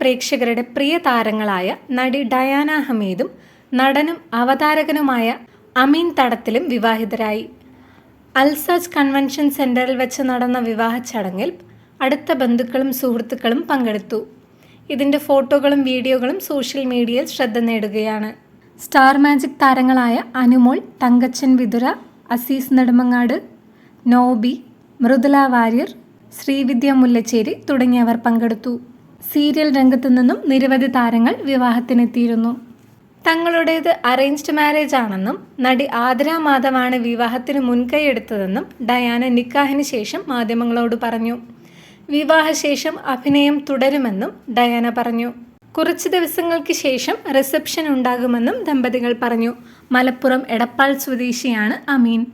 പ്രേക്ഷകരുടെ പ്രിയ താരങ്ങളായ നടി ഡയാന ഹമീദും നടനും അവതാരകനുമായ അമീൻ തടത്തിലും വിവാഹിതരായി. അൽസാജ് കൺവെൻഷൻ സെന്ററിൽ വെച്ച് നടന്ന വിവാഹ ചടങ്ങിൽ അടുത്ത ബന്ധുക്കളും സുഹൃത്തുക്കളും പങ്കെടുത്തു. ഇതിന്റെ ഫോട്ടോകളും വീഡിയോകളും സോഷ്യൽ മീഡിയയിൽ ശ്രദ്ധ നേടുകയാണ്. സ്റ്റാർ മാജിക് താരങ്ങളായ അനുമോൾ തങ്കച്ചൻ വിതുര അസീസ് നെടുമങ്ങാട് നോബി മൃദുല വാര്യർ ശ്രീവിദ്യ മുല്ലച്ചേരി തുടങ്ങിയവർ പങ്കെടുത്തു. സീരിയൽ രംഗത്തു നിന്നും നിരവധി താരങ്ങൾ വിവാഹത്തിനെത്തിയിരുന്നു. തങ്ങളുടേത് അറേഞ്ച്ഡ് മാരേജ് ആണെന്നും നടി ആതിര മാധവാണ് വിവാഹത്തിന് മുൻകൈയെടുത്തതെന്നും ഡയാന നിക്കാഹിന് ശേഷം മാധ്യമങ്ങളോട് പറഞ്ഞു. വിവാഹശേഷം അഭിനയം തുടരുമെന്നും ഡയാന പറഞ്ഞു. കുറച്ച് ദിവസങ്ങൾക്ക് ശേഷം റിസപ്ഷൻ ഉണ്ടാകുമെന്നും ദമ്പതികൾ പറഞ്ഞു. മലപ്പുറം എടപ്പാൾ സ്വദേശിയാണ് അമീൻ.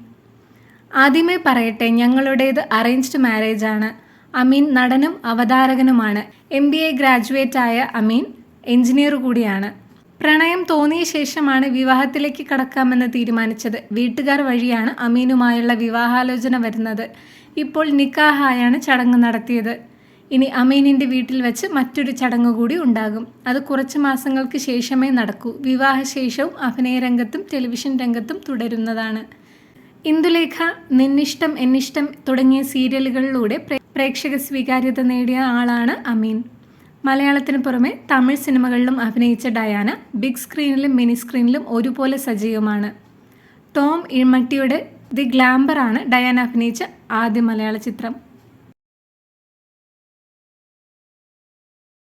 ആദ്യമേ പറയട്ടെ ഞങ്ങളുടേത് അറേഞ്ച്ഡ് മാരേജ് ആണ്. അമീൻ നടനും അവതാരകനുമാണ്. എം ബി എ ഗ്രാജുവേറ്റ് ആയ അമീൻ എഞ്ചിനീയർ കൂടിയാണ്. പ്രണയം തോന്നിയ ശേഷമാണ് വിവാഹത്തിലേക്ക് കടക്കാമെന്ന് തീരുമാനിച്ചത്. വീട്ടുകാർ വഴിയാണ് അമീനുമായുള്ള വിവാഹാലോചന വരുന്നത്. ഇപ്പോൾ നിക്കാഹായാണ് ചടങ്ങ് നടത്തിയത്. ഇനി അമീനിന്റെ വീട്ടിൽ വെച്ച് മറ്റൊരു ചടങ്ങ് കൂടി ഉണ്ടാകും. അത് കുറച്ച് മാസങ്ങൾക്ക് ശേഷമേ നടക്കൂ. വിവാഹശേഷവും അഭിനയ രംഗത്തും ടെലിവിഷൻ രംഗത്തും തുടരുന്നതാണ്. ഇന്ദുലേഖ നിന്നിഷ്ടം എന്നിഷ്ടം തുടങ്ങിയ സീരിയലുകളിലൂടെ പ്രേക്ഷക സ്വീകാര്യത നേടിയ ആളാണ് അമീൻ. മലയാളത്തിന് പുറമെ തമിഴ് സിനിമകളിലും അഭിനയിച്ച ഡയാന ബിഗ് സ്ക്രീനിലും മിനി സ്ക്രീനിലും ഒരുപോലെ സജീവമാണ്. ടോം ഇഴ്മട്ടിയുടെ ദി ഗ്ലാംബറാണ് ഡയാന അഭിനയിച്ച ആദ്യ മലയാള ചിത്രം.